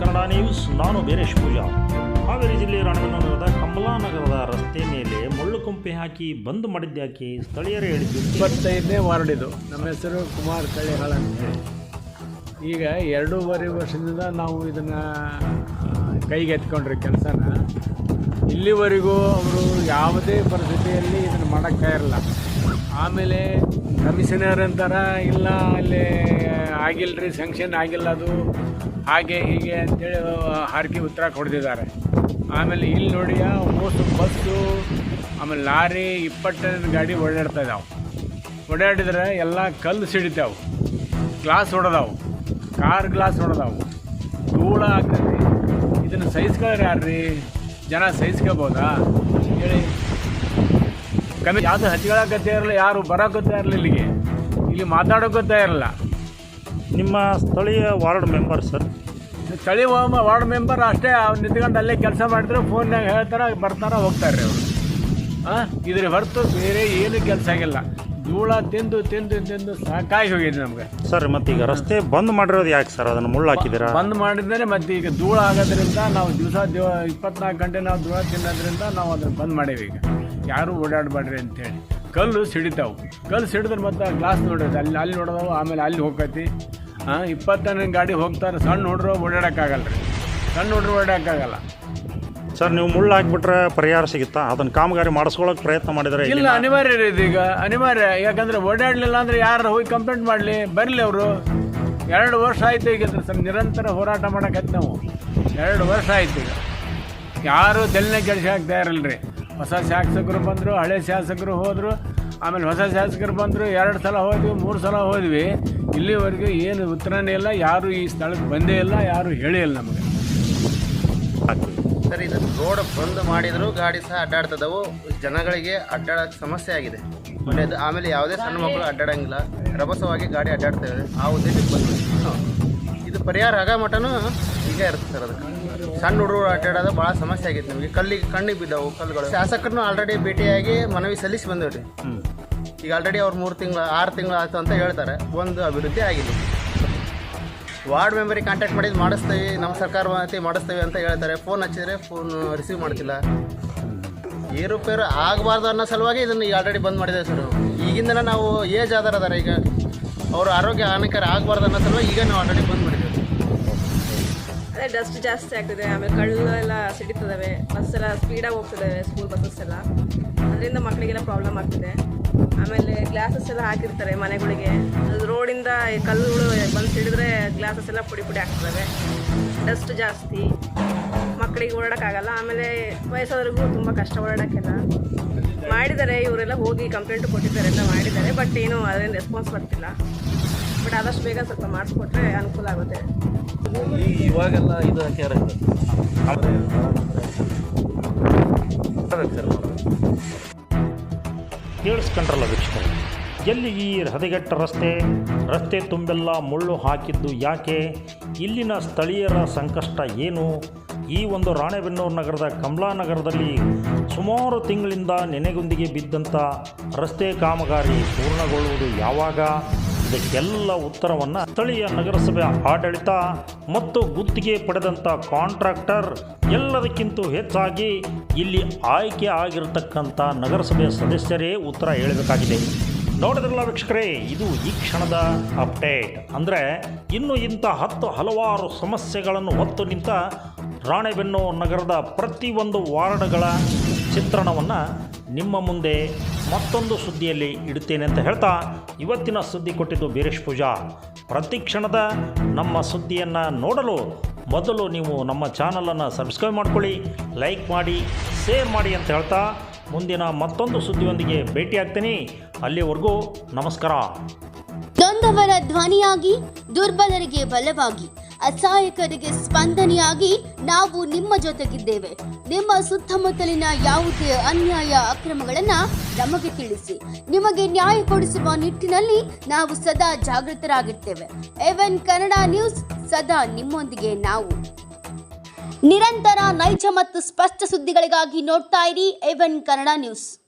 Kannada news ನಾನು ವೀರೇಶ್ ಪೂಜಾ. ಹಾವೇರಿ ಜಿಲ್ಲೆ ರಾಣೆಬೆನ್ನೂರದ ಕಮಲಾನಗರದ ರಸ್ತೆ ಮೇಲೆ ಮುಳ್ಳು ಕೊಂಪೆ ಹಾಕಿ ಬಂದ್ ಮಾಡಿದ್ದಾಕಿ ಸ್ಥಳೀಯರೇ ಹೇಳಿದ್ದು ಇಪ್ಪತ್ತೈದನೇ ವಾರ್ಡ್ ಇದು. ನಮ್ಮ ಹೆಸರು ಕುಮಾರ್ ಕಳ್ಳಿಹಾಳ ಈಗ ಎರಡೂವರೆ ವರ್ಷದಿಂದ ನಾವು ಇದನ್ನು ಕೈಗೆ ಎತ್ಕೊಂಡ್ರಿ ಕೆಲಸನ. ಇಲ್ಲಿವರೆಗೂ ಅವರು ಯಾವುದೇ ಪರಿಸ್ಥಿತಿಯಲ್ಲಿ ಇದನ್ನು ಮಾಡೋಕ್ಕಾ ಇರಲ್ಲ. ಆಮೇಲೆ ಕಮಿಷನರ್ ಅಂತಾರ, ಇಲ್ಲ, ಅಲ್ಲಿ ಆಗಿಲ್ಲ ರೀ ಸ್ಯಾಂಕ್ಷನ್ ಆಗಿಲ್ಲ ಅದು. ಹಾಗೆ ಹೀಗೆ ಅಂತೇಳಿ ಹಾರಿಕೆ ಉತ್ತರ ಕೊಡ್ತಿದ್ದಾರೆ. ಆಮೇಲೆ ಇಲ್ಲಿ ನೋಡಿ ಮೋಸ್ಟ್ ಬಸ್ಸು ಆಮೇಲೆ ಲಾರಿ ಇಪ್ಪತ್ತೈದು ಗಾಡಿ ಓಡಾಡ್ತಾ ಇದ್ದಾವೆ ಓಡಾಡಿದ್ರೆ ಎಲ್ಲ ಕಲ್ಲು ಸಿಡಿತಾವೆ. ಗ್ಲಾಸ್ ಹೊಡೆದಾವು. ಕಾರ್ ಗ್ಲಾಸ್ ಹೊಡೆದಾವು. ಧೂಳ ಆಗ್ತದೆ. ಇದನ್ನು ಸಹಿಸ್ಕೊಳ್ಳೋರು ಯಾರ್ರಿ? ಜನ ಸಹಿಸ್ಕೋಬೋದಾ? ಹೇಳಿ. ಕಮ್ಮಿ ಯಾವುದು ಹಚ್ಕೊಳಕತ್ತೇ ಇರಲ್ಲ ಯಾರು ಬರೋಕತ್ತೇ ಇರಲಿಲ್ಲ ಇಲ್ಲಿಗೆ. ಇಲ್ಲಿ ಮಾತಾಡೋಕತ್ತೇ ಇರಲ್ಲ. ನಿಮ್ಮ ಸ್ಥಳೀಯ ವಾರ್ಡ್ ಮೆಂಬರ್ ಸರ್? ಸ್ಥಳೀಯ ವಾರ್ಡ್ ಮೆಂಬರ್ ಅಷ್ಟೇ ಅವ್ರು ನಿಂತ್ಕೊಂಡು ಅಲ್ಲೇ ಕೆಲಸ ಮಾಡಿದ್ರೆ ಫೋನ್ನಾಗ ಹೇಳ್ತಾರೆ ಬರ್ತಾರೆ ಹೋಗ್ತಾರೆ ರೀ ಅವರು. ಹಾಂ ಇದ್ರ ಹೊರತು ಬೇರೆ ಏನು ಕೆಲಸ ಆಗಿಲ್ಲ. ಧೂಳ ತಿಂದು ತಿಂದು ತಿಂದು ಸಾಕಾಗಿ ಹೋಗಿದೆ ನಮ್ಗೆ. ಸರ್ ಮತ್ತೀಗ ರಸ್ತೆ ಬಂದ್ ಮಾಡಿರೋದು ಯಾಕೆ ಸರ್? ಅದನ್ನು ಮುಳ್ಳು ಹಾಕಿದ್ದೀರಾ? ಬಂದ್ ಮಾಡಿದ್ರೆ ಮತ್ತೆ ಈಗ ಧೂಳ ಆಗೋದ್ರಿಂದ ನಾವು ದಿವಸ ದಿವ ಇಪ್ಪತ್ನಾಲ್ಕು ಗಂಟೆ ನಾವು ಧೂಳ ತಿನ್ನೋದ್ರಿಂದ ನಾವು ಅದನ್ನು ಬಂದ್ ಮಾಡೇವಿ ಈಗ. ಯಾರು ಓಡಾಡಬೇಡ್ರಿ ಅಂತೇಳಿ. ಕಲ್ಲು ಸಿಡಿತಾವು. ಕಲ್ಲು ಸಿಡಿದ್ರೆ ಮತ್ತೆ ಗ್ಲಾಸ್ ನೋಡೋದು ಅಲ್ಲಿ ಅಲ್ಲಿ ನೋಡೋದವು ಆಮೇಲೆ ಅಲ್ಲಿ ಹೋಗ್ತೈತಿ. ಹಾಂ ಇಪ್ಪತ್ತನೇ ಗಾಡಿ ಹೋಗ್ತಾರೆ ಸಣ್ಣ ಹುಡ್ರು ಓಡಾಡೋಕ್ಕಾಗಲ್ಲ ರೀ ಸಣ್ಣ ಹುಡ್ರು ಓಡಾಡೋಕ್ಕಾಗಲ್ಲ. ಸರ್ ನೀವು ಮುಳ್ಳು ಹಾಕ್ಬಿಟ್ರೆ ಪರಿಹಾರ ಸಿಗುತ್ತಾ? ಅದನ್ನ ಕಾಮಗಾರಿ ಮಾಡಿಸ್ಕೊಳ್ಳೋಕೆ ಪ್ರಯತ್ನ ಮಾಡಿದರೆ ಇಲ್ಲ ಅನಿವಾರ್ಯ ರೀ ಇದೀಗ. ಅನಿವಾರ್ಯ. ಯಾಕಂದರೆ ಓಡಾಡಲಿಲ್ಲ ಅಂದ್ರೆ ಯಾರು ಹೋಗಿ ಕಂಪ್ಲೇಂಟ್ ಮಾಡಲಿ? ಬರಲಿ ಅವರು. ಎರಡು ವರ್ಷ ಆಯ್ತು ಈಗ ಸರ್ ನಿರಂತರ ಹೋರಾಟ ಮಾಡಕತ್ತಿ ನಾವು. ಎರಡು ವರ್ಷ ಆಯ್ತು ಈಗ. ಯಾರೂ ದೆಲ್ಲಿನ ಕೆಲಸ ಆಗ್ತಾ ಇರಲ್ಲ ರೀ ಹೊಸ ಶಾಸಕರು ಬಂದರು ಹಳೆ ಶಾಸಕರು ಹೋದರು. ಆಮೇಲೆ ಹೊಸ ಶಾಸಕರು ಬಂದರು, ಎರಡು ಸಲ ಹೋದ್ವಿ, ಮೂರು ಸಲ ಹೋದ್ವಿ. ಇಲ್ಲಿವರೆಗೂ ಏನು ಉತ್ತರನೇ ಇಲ್ಲ, ಯಾರು ಈ ಸ್ಥಳಕ್ಕೆ ಬಂದೇ ಇಲ್ಲ, ಯಾರು ಹೇಳೇ ಇಲ್ಲ ನಮಗೆ. ಸರ್, ಇದು ರೋಡ್ ಬಂದ್ ಮಾಡಿದ್ರು, ಗಾಡಿ ಸಹ ಅಡ್ಡಾಡ್ತದವು ಜನಗಳಿಗೆ ಅಡ್ಡಾಡಕ್ಕೆ ಸಮಸ್ಯೆ ಆಗಿದೆ. ಒಳ್ಳೆಯದು ಆಮೇಲೆ ಯಾವುದೇ ಸಣ್ಣ ಮಕ್ಕಳು ಅಡ್ಡಾಡಂಗಿಲ್ಲ. ರಭಸವಾಗಿ ಗಾಡಿ ಅಡ್ಡಾಡ್ತೇವೆ ಆ ಉದ್ದೇಶಕ್ಕೆ ಬಂದ್ವಿ. ಇದು ಪರಿಹಾರ ಆಗ ಮಟನೂ ಈಗ ಇರುತ್ತೆ ಸರ್ ಅದಕ್ಕೆ. ಸಣ್ಣ ಹುಡುಗರು ಅಡ್ಡಾಡೋದು ಭಾಳ ಸಮಸ್ಯೆ ಆಗೈತೆ ನಮಗೆ. ಕಲ್ಲಿಗೆ ಕಣ್ಣಿಗೆ ಬಿದ್ದವು ಕಲ್ಲುಗಳು. ಶಾಸಕರನ್ನು ಆಲ್ರೆಡಿ ಭೇಟಿಯಾಗಿ ಮನವಿ ಸಲ್ಲಿಸಿ ಬಂದೇವ್ರಿ ಈಗ ಆಲ್ರೆಡಿ ಅವ್ರು ಮೂರು ತಿಂಗಳು ಆರು ತಿಂಗಳು ಆಯ್ತು ಅಂತ ಹೇಳ್ತಾರೆ. ಒಂದು ಅಭಿವೃದ್ಧಿ ಆಗಿದೆ. ವಾರ್ಡ್ ಮೆಂಬರಿಗೆ ಕಾಂಟ್ಯಾಕ್ಟ್ ಮಾಡಿದ್ದು ಮಾಡಿಸ್ತೀವಿ ನಮ್ಮ ಸರ್ಕಾರ ಮಾತಿ ಮಾಡಿಸ್ತೀವಿ ಅಂತ ಹೇಳ್ತಾರೆ. ಫೋನ್ ಹಚ್ಚಿದ್ರೆ ಫೋನ್ ರಿಸೀವ್ ಮಾಡ್ತಿಲ್ಲ. ಏರುಪೇರು ಆಗಬಾರ್ದು ಅನ್ನೋ ಸಲುವಾಗಿ ಇದನ್ನು ಆಲ್ರೆಡಿ ಬಂದ್ ಮಾಡಿದೆ ಸರ್ ಈಗಿಂದ ನಾವು ಏಜ್ ಆಧಾರ ಅದಾರ ಈಗ. ಅವರು ಆರೋಗ್ಯ ಹಾನಿಕರ ಆಗಬಾರ್ದು ಅನ್ನೋ ಸಲುವಾಗಿ ಈಗ ನಾವು ಆಲ್ರೆಡಿ ಬಂದ್ ಡಸ್ಟ್ ಜಾಸ್ತಿ ಆಗ್ತಿದೆ, ಆಮೇಲೆ ಕಳ್ಳು ಎಲ್ಲ ಸಿಡಿತದವೆ ಬಸ್ ಎಲ್ಲ ಸ್ಪೀಡಾಗಿ ಹೋಗ್ತಿದ್ದಾವೆ ಸ್ಕೂಲ್ ಬಸ್ಸಸ್ ಎಲ್ಲ. ಅದರಿಂದ ಮಕ್ಕಳಿಗೆಲ್ಲ ಪ್ರಾಬ್ಲಮ್ ಆಗ್ತಿದೆ. ಆಮೇಲೆ ಗ್ಲಾಸಸ್ ಎಲ್ಲ ಹಾಕಿರ್ತಾರೆ ಮನೆಗಳಿಗೆ. ಅದು ರೋಡಿಂದ ಕಲ್ಲುಗಳು ಬಂದು ಸಿಡಿದ್ರೆ ಗ್ಲಾಸಸ್ ಎಲ್ಲ ಪುಡಿ ಪುಡಿ ಆಗ್ತದವೆ. ಡಸ್ಟ್ ಜಾಸ್ತಿ. ಮಕ್ಕಳಿಗೆ ಓಡಾಡೋಕ್ಕಾಗಲ್ಲ ಆಮೇಲೆ ವಯಸ್ಸಾದ್ರಿಗೂ ತುಂಬ ಕಷ್ಟ ಓಡಾಡೋಕ್ಕೆಲ್ಲ. ಮಾಡಿದ್ದಾರೆ, ಇವರೆಲ್ಲ ಹೋಗಿ ಕಂಪ್ಲೇಂಟ್ ಕೊಟ್ಟಿದ್ದಾರೆ, ಎಲ್ಲ ಮಾಡಿದ್ದಾರೆ ಬಟ್ ಏನು ಅದೇನು ರೆಸ್ಪಾನ್ಸ್ ಬರ್ತಿಲ್ಲ. ಬಟ್ ಆದಷ್ಟು ಬೇಗ ಸ್ವಲ್ಪ ಮಾಡಿಸ್ಕೊಟ್ರೆ ಅನುಕೂಲ ಆಗುತ್ತೆ ಇವಾಗೆಲ್ಲ ಇದು ಹಾಕ್ಯಾರ ಕೇಳಿಸ್ಕೊಂಡ್ರಲ್ಲ ವೀಕ್ಷಕರು ಎಲ್ಲಿ ಈ ಹದಗೆಟ್ಟ ರಸ್ತೆ ರಸ್ತೆ ತುಂಬೆಲ್ಲ ಮುಳ್ಳು ಹಾಕಿದ್ದು ಯಾಕೆ? ಇಲ್ಲಿನ ಸ್ಥಳೀಯರ ಸಂಕಷ್ಟ ಏನು? ಈ ಒಂದು ರಾಣೆಬೆನ್ನೂರು ನಗರದ ಕಮಲಾನಗರದಲ್ಲಿ ಸುಮಾರು ತಿಂಗಳಿಂದ ನೆನೆಗುಂದಿಗೆ ಬಿದ್ದಂಥ ರಸ್ತೆ ಕಾಮಗಾರಿ ಪೂರ್ಣಗೊಳ್ಳುವುದು ಯಾವಾಗ? ಇದಕ್ಕೆಲ್ಲ ಉತ್ತರವನ್ನು ಸ್ಥಳೀಯ ನಗರಸಭೆ ಆಡಳಿತ ಮತ್ತು ಗುತ್ತಿಗೆ ಪಡೆದಂಥ ಕಾಂಟ್ರಾಕ್ಟರ್ ಎಲ್ಲದಕ್ಕಿಂತ ಹೆಚ್ಚಾಗಿ ಇಲ್ಲಿ ಆಯ್ಕೆ ಆಗಿರತಕ್ಕಂಥ ನಗರಸಭೆ ಸದಸ್ಯರೇ ಉತ್ತರ ಹೇಳಬೇಕಾಗಿದೆ. ನೋಡಿದ್ರಲ್ಲ ವೀಕ್ಷಕರೇ, ಇದು ಈ ಕ್ಷಣದ ಅಪ್ಡೇಟ್. ಅಂದರೆ ಇನ್ನು ಇಂಥ ಹತ್ತು ಹಲವಾರು ಸಮಸ್ಯೆಗಳನ್ನು ಹೊತ್ತು ನಿಂತ ರಾಣೆಬೆನ್ನೂರು ನಗರದ ಪ್ರತಿಯೊಂದು ವಾರ್ಡ್ಗಳ ಚಿತ್ರಣವನ್ನು ನಿಮ್ಮ ಮುಂದೆ ಮತ್ತೊಂದು ಸುದ್ದಿಯಲ್ಲಿ ಇಡುತ್ತೇನೆ ಅಂತ ಹೇಳ್ತಾ ಇವತ್ತಿನ ಸುದ್ದಿ ಕೊಟ್ಟಿದ್ದು ಬೀರೇಶ್ ಪೂಜಾ. ಪ್ರತಿ ಕ್ಷಣದ ನಮ್ಮ ಸುದ್ದಿಯನ್ನು ನೋಡಲು ಮೊದಲು ನೀವು ನಮ್ಮ ಚಾನಲನ್ನು ಸಬ್ಸ್ಕ್ರೈಬ್ ಮಾಡ್ಕೊಳ್ಳಿ, ಲೈಕ್ ಮಾಡಿ, ಶೇರ್ ಮಾಡಿ ಅಂತ ಹೇಳ್ತಾ ಮುಂದಿನ ಮತ್ತೊಂದು ಸುದ್ದಿಯೊಂದಿಗೆ ಭೇಟಿಯಾಗ್ತೀನಿ. ಅಲ್ಲಿವರೆಗೂ ನಮಸ್ಕಾರ. ಧ್ವನಿಯಾಗಿ ದುರ್ಬಲರಿಗೆ ಬಲವಾಗಿ. ಅಸಹಾಯಕರಿಗೆ ಸ್ಪಂದನೆಯಾಗಿ ನಾವು ನಿಮ್ಮ ಜೊತೆಗಿದ್ದೇವೆ. ನಿಮ್ಮ ಸುತ್ತಮುತ್ತಲಿನ ಯಾವುದೇ ಅನ್ಯಾಯ ಅಕ್ರಮಗಳನ್ನ ನಮಗೆ ತಿಳಿಸಿ. ನಿಮಗೆ ನ್ಯಾಯ ಕೊಡಿಸುವ ನಿಟ್ಟಿನಲ್ಲಿ ನಾವು ಸದಾ ಜಾಗೃತರಾಗಿರ್ತೇವೆ. ಎವೆನ್ ಕನ್ನಡ ನ್ಯೂಸ್, ಸದಾ ನಿಮ್ಮೊಂದಿಗೆ ನಾವು. ನಿರಂತರ ನೈಜ ಮತ್ತು ಸ್ಪಷ್ಟ ಸುದ್ದಿಗಳಿಗಾಗಿ ನೋಡ್ತಾ ಇರಿ ಎವೆನ್ ಕನ್ನಡ ನ್ಯೂಸ್.